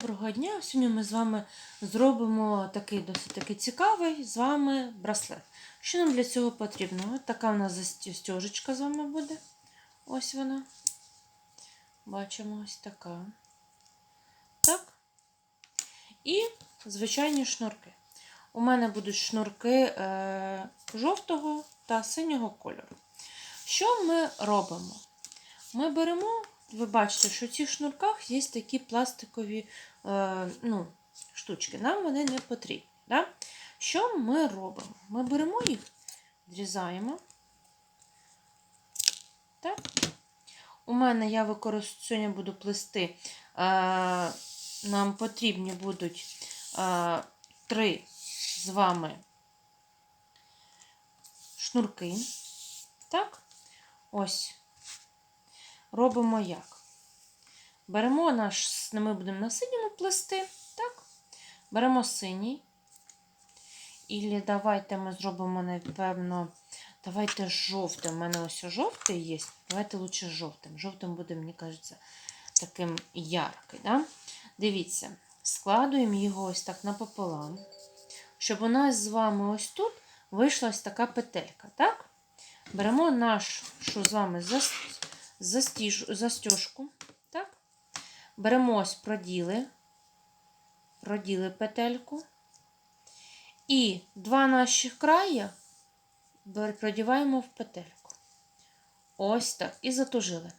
Доброго дня! Сьогодні ми з вами зробимо такий досить таки цікавий з вами браслет. Що нам для цього потрібно? Ось така у нас застіжечка з вами буде. Ось вона. Бачимо ось така. Так. І звичайні шнурки. У мене будуть шнурки е, жовтого та синього кольору. Що ми робимо? Ми беремо, ви бачите, що в цих шнурках є такі пластикові ну, штучки. Нам вони не потрібні. Да? Що ми робимо? Ми беремо їх, зрізаємо. Так. У мене я використовую, сьогодні буду плести. Е, нам потрібні будуть е, три з вами шнурки. Так, ось. Робимо як? Беремо наш, ми будемо на синьому плести, так? Беремо синій. І давайте ми зробимо, напевно, давайте жовтим. У мене ось жовтий є. Давайте лучше жовтим. Жовтим буде, мені кажеться, таким яркий. Да? Дивіться, складуємо його ось так напополам, щоб у нас з вами ось тут вийшла ось така петелька. так? Беремо нашу з вами застіж, застіжку. Беремо ось проділи, проділи петельку. І два наші края продіваємо в петельку. Ось так. І затужили.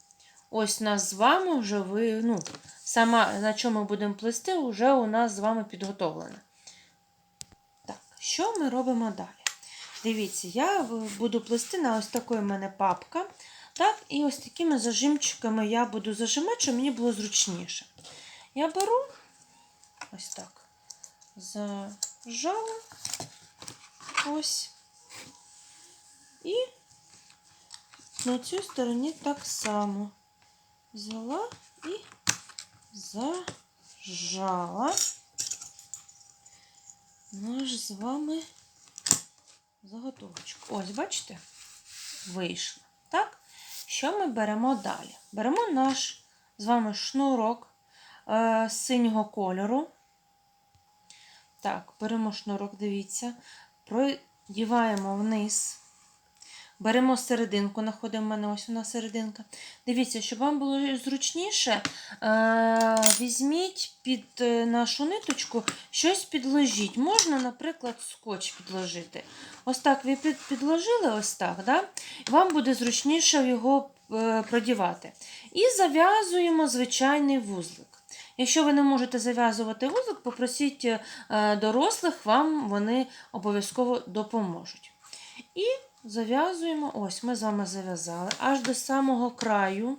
Ось нас з вами вже ви, ну, сама, на чому ми будемо плести, вже у нас з вами підготовлено. Так, що ми робимо далі? Дивіться, я буду плести на ось такої в мене папка. Так, І ось такими зажимчиками я буду зажимати, щоб мені було зручніше. Я беру ось так, зажала ось. І на цій стороні так само взяла і зажала наш з вами заготовочку. Ось, бачите, вийшло. Так? Що ми беремо далі? Беремо наш з вами шнурок е, синього кольору. Так, беремо шнурок, дивіться, продіваємо вниз. Беремо серединку, знаходимо в мене ось вона серединка. Дивіться, щоб вам було зручніше, е, візьміть під е, нашу ниточку щось підложіть. Можна, наприклад, скотч підложити. Ось так ви підложили, ось так, да? вам буде зручніше його е, продівати. І зав'язуємо звичайний вузлик. Якщо ви не можете зав'язувати вузлик, попросіть дорослих, вам вони обов'язково допоможуть. І зав'язуємо, ось ми з вами зав'язали, аж до самого краю,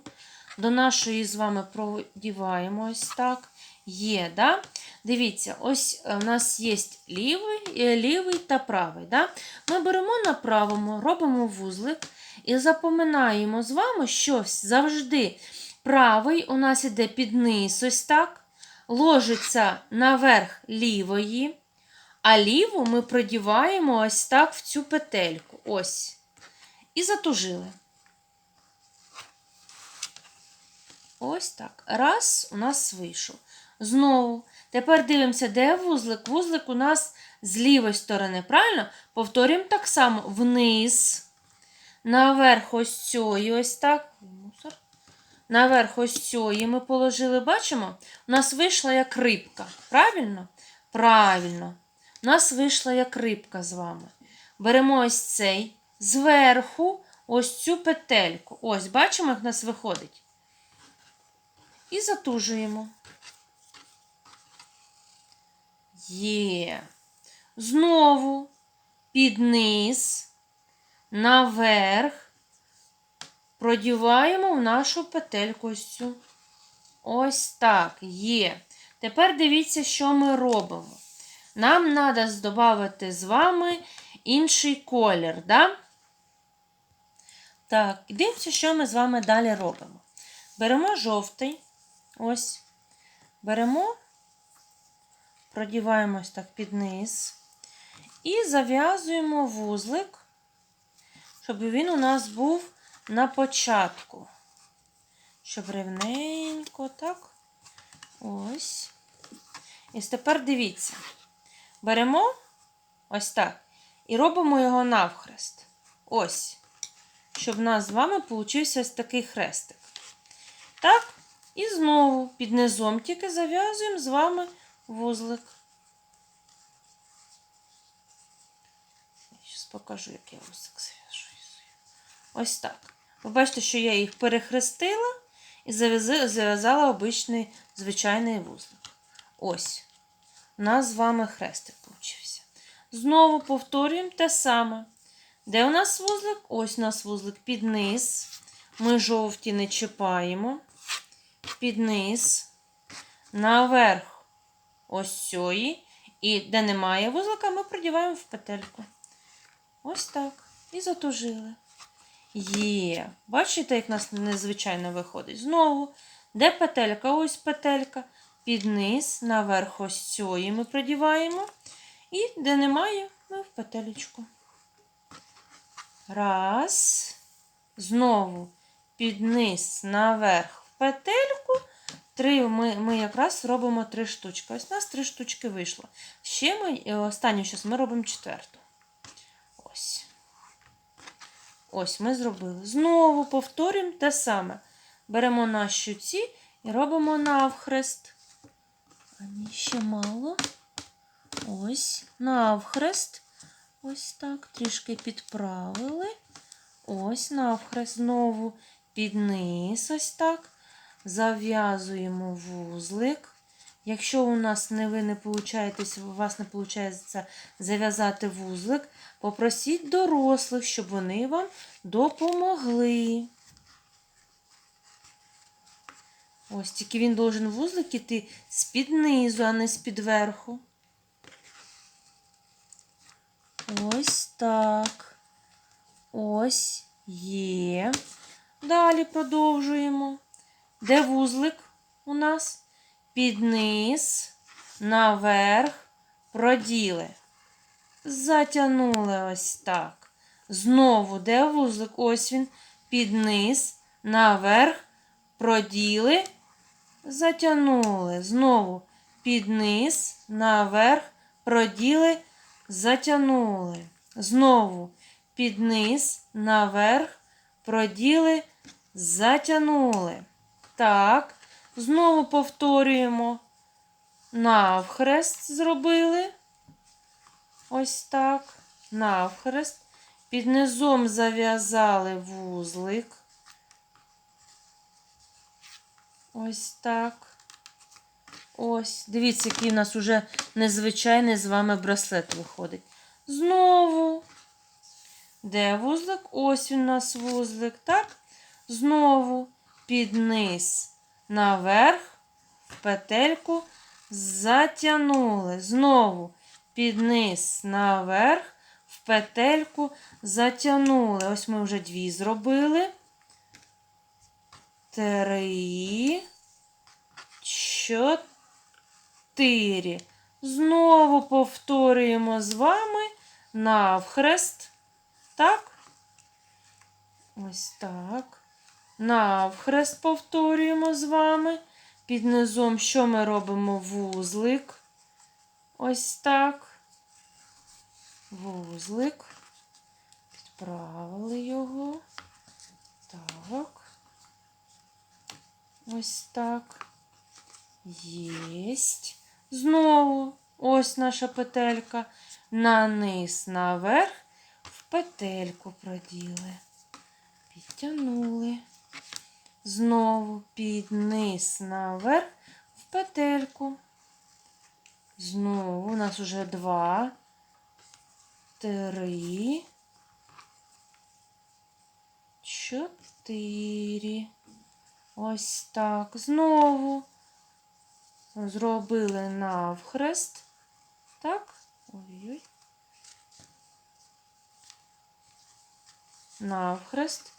до нашої з вами продіваємо ось так. Є, да? Дивіться, ось у нас є лівий е, лівий та правий. Да? Ми беремо на правому, робимо вузлик і запоминаємо з вами, що завжди правий у нас іде під низ, ось так, ложиться наверх лівої. А ліву ми продіваємо ось так в цю петельку. Ось. І затужили. Ось так. Раз, у нас вийшов. Знову. Тепер дивимося, де вузлик. Вузлик у нас з лівої сторони. Правильно? Повторюємо так само вниз. Наверх ось цієї, ось так. Мусор. Наверх ось цієї ми положили, бачимо? У нас вийшла як рибка. Правильно? Правильно. У нас вийшла як рибка з вами. Беремо ось цей, зверху ось цю петельку. Ось, бачимо, як в нас виходить. І затужуємо. Є. Знову під низ, наверх, продіваємо в нашу петельку цю. Ось так, є. Тепер дивіться, що ми робимо. Нам треба додати з вами інший колір. Да? Так, дивимося, що ми з вами далі робимо. Беремо жовтий, ось, беремо, продіваємось так під низ і зав'язуємо вузлик, щоб він у нас був на початку. Щоб рівненько, так, ось. І тепер дивіться. Беремо ось так. І робимо його навхрест. Ось. Щоб у нас з вами получився ось такий хрестик. Так, і знову під низом тільки зав'язуємо з вами вузлик. Зараз покажу, як я вузлик зав'яжу. Ось так. Ви бачите, що я їх перехрестила і зав'язала обичний звичайний вузлик. Ось. У нас з вами хрестик получився. Знову повторюємо те саме. Де у нас вузлик? Ось у нас вузлик під низ. Ми жовті не чіпаємо. Під низ. Наверх ось сьої. І де немає вузлика, ми продіваємо в петельку. Ось так. І затужили. Є. Бачите, як у нас незвичайно виходить. Знову. Де петелька? Ось петелька. Під низ, наверх ось цієї ми продіваємо. І де немає, ми в петелечку. Раз. Знову під низ, наверх в петельку. Три, ми, ми якраз робимо три штучки. Ось у нас три штучки вийшло. Ще ми, е, останню зараз ми робимо четверту. Ось. Ось ми зробили. Знову повторюємо те саме. Беремо наші ці і робимо навхрест. А ще мало. Ось, навхрест. Ось так. Трішки підправили. Ось навхрест. Знову під ось так. Зав'язуємо вузлик. Якщо у нас не ви не получаєтесь, у вас не виходить зав'язати вузлик, попросіть дорослих, щоб вони вам допомогли. Ось тільки він должен вузлик іти з-під низу, а не з-під верху. Ось так. Ось є. Далі продовжуємо. Де вузлик у нас? Під низ, наверх, проділи. Затягнули ось так. Знову де вузлик? Ось він. Під низ, наверх, проділи, затягнули. Знову під наверх, проділи, затягнули. Знову під наверх, проділи, затягнули. Так, знову повторюємо. Навхрест зробили. Ось так. Навхрест. Під низом зав'язали вузлик. Ось так. Ось. Дивіться, який у нас уже незвичайний з вами браслет виходить. Знову. Де вузлик? Ось у нас вузлик, так? Знову під низ, наверх, в петельку, затягнули. Знову під низ, наверх, в петельку, затягнули. Ось ми вже дві зробили. Три, чотири. Знову повторюємо з вами навхрест. Так? Ось так. Навхрест повторюємо з вами. Під низом, що ми робимо? Вузлик. Ось так. Вузлик. Підправили його. Так. Ось так. Єсть. Знову ось наша петелька. На низ, наверх, в петельку проділи. Підтягнули. Знову під низ, наверх, в петельку. Знову у нас уже два, три, чотири. Ось так. Знову зробили навхрест. Так. Ой-ой. Навхрест.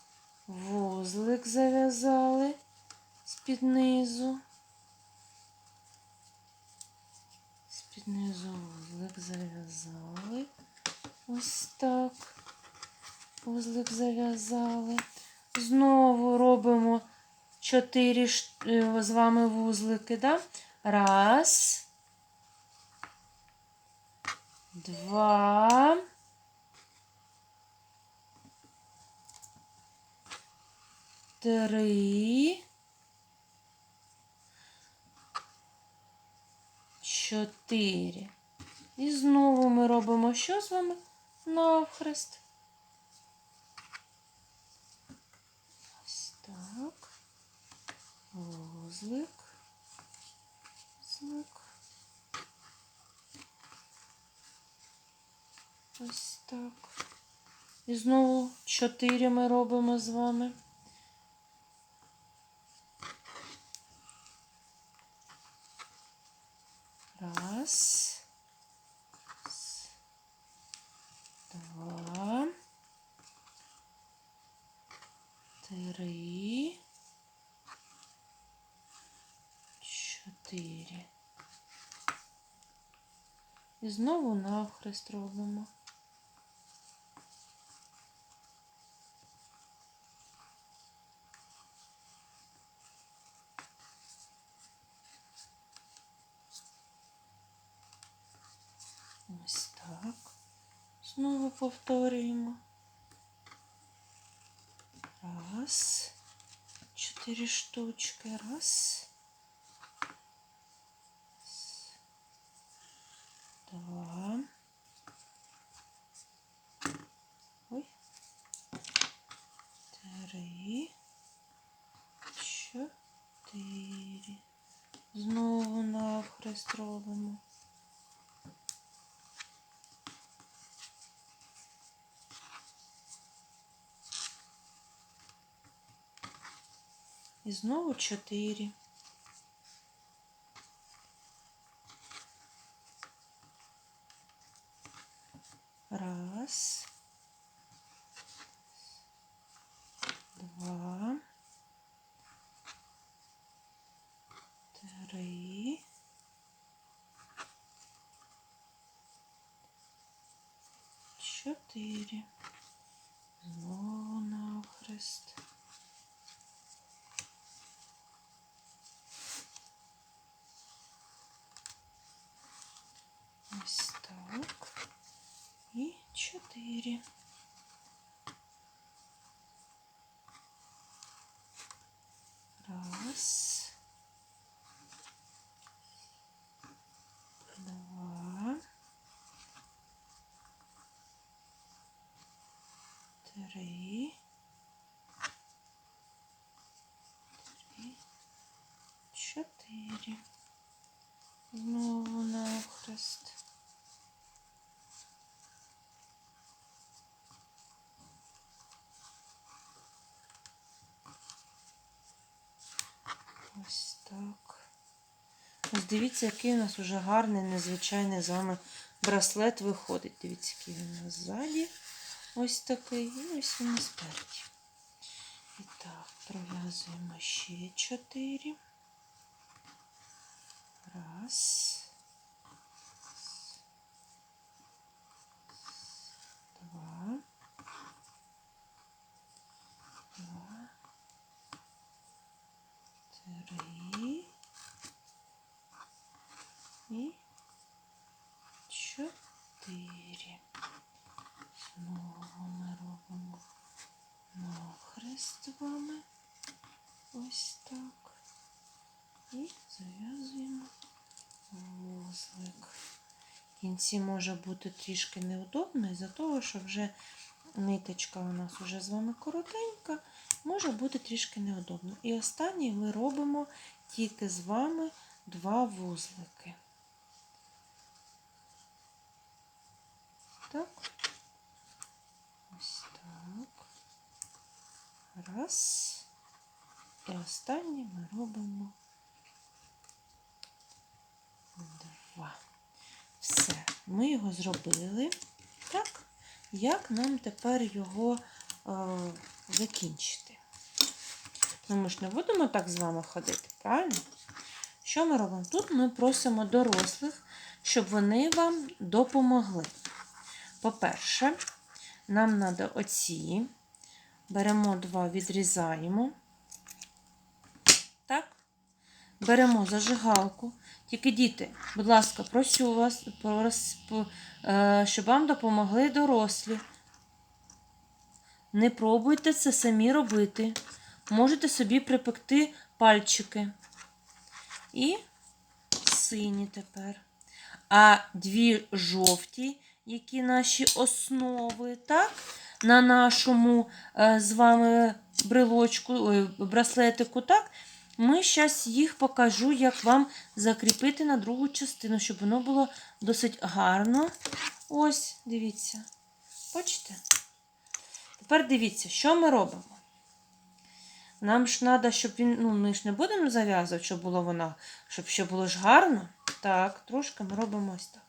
Вузлик зав'язали з-під низу. З-під низу вузлик зав'язали. Ось так. Вузлик зав'язали. Знову робимо чотири е, з вами вузлики. Да? Раз, два, три, чотири. І знову ми робимо що з вами? Навхрест. Ось так. Вузлик. Вузлик. Ось так. І знову чотири ми робимо з вами. Раз. Два. Три. Чотири. І знову навхрест робимо. Ось так. Знову повторюємо. Раз. Чотири штучки. Раз. Два. Ой. Три. Чотири. Знову навхрест робимо. І знову чотири. Раз. Два. Три. Чотири. Знову навхрест. Ось так. І чотири. Раз. Два. Три. Три. Чотири. Знову навхрест. Ось так. Ось дивіться, який у нас уже гарний, незвичайний з вами браслет виходить. Дивіться, який він у нас ззаді. Ось такий. І ось він спереді. І так, пров'язуємо ще чотири. Раз. Два. Два. Три. І чотири. Знову ми робимо навхрест з вами. Ось так. І зав'язуємо вузлик. Кінці може бути трішки неудобно, із-за того, що вже ниточка у нас вже з вами коротенька, може бути трішки неудобно. І останній ми робимо тільки з вами два вузлики. Так. Ось так. Раз. І останній ми робимо два. Все, ми його зробили. Так, як нам тепер його е, закінчити? Ну, ми ж не будемо так з вами ходити, правильно? Що ми робимо? Тут ми просимо дорослих, щоб вони вам допомогли. По-перше, нам треба оці. Беремо два, відрізаємо. Так? Беремо зажигалку. Тільки діти, будь ласка, просю вас, прос- е, щоб вам допомогли дорослі. Не пробуйте це самі робити. Можете собі припекти пальчики. І сині тепер. А дві жовті, які наші основи, так? На нашому е, з вами брелочку, ой, браслетику, так? Ми зараз їх покажу, як вам закріпити на другу частину, щоб воно було досить гарно. Ось, дивіться. Бачите? Тепер дивіться, що ми робимо. Нам ж треба, щоб він, ну, ми ж не будемо зав'язувати, щоб було вона, щоб ще було ж гарно. Так, трошки ми робимо ось так.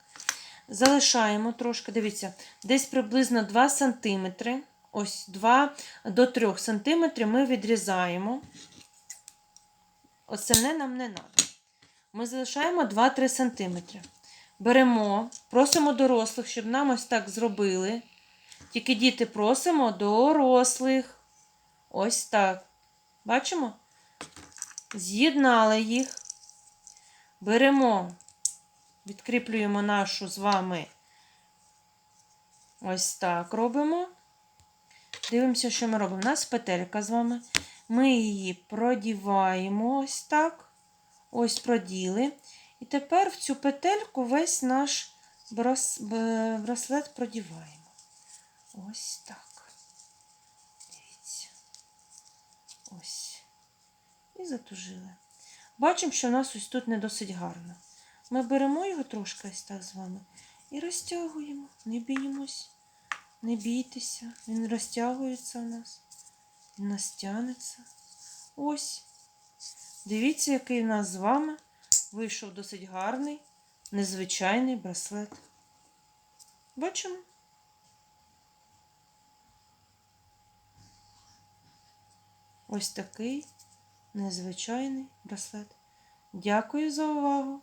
Залишаємо трошки, дивіться, десь приблизно 2 см. Ось 2 до 3 см ми відрізаємо. Остальне нам не треба. Ми залишаємо 2-3 см. Беремо, просимо дорослих, щоб нам ось так зробили. Тільки діти просимо дорослих. Ось так. Бачимо? З'єднали їх. Беремо, відкріплюємо нашу з вами. Ось так робимо. Дивимося, що ми робимо. У нас петелька з вами. Ми її продіваємо ось так. Ось проділи. І тепер в цю петельку весь наш брас- б- браслет продіваємо. Ось так. Дивіться. Ось. І затужили. Бачимо, що у нас ось тут не досить гарно. Ми беремо його трошки ось так з вами і розтягуємо. Не біємось, не бійтеся. Він розтягується у нас. Він нас тягнеться. Ось. Дивіться, який у нас з вами вийшов досить гарний, незвичайний браслет. Бачимо? Ось такий незвичайний браслет. Дякую за увагу!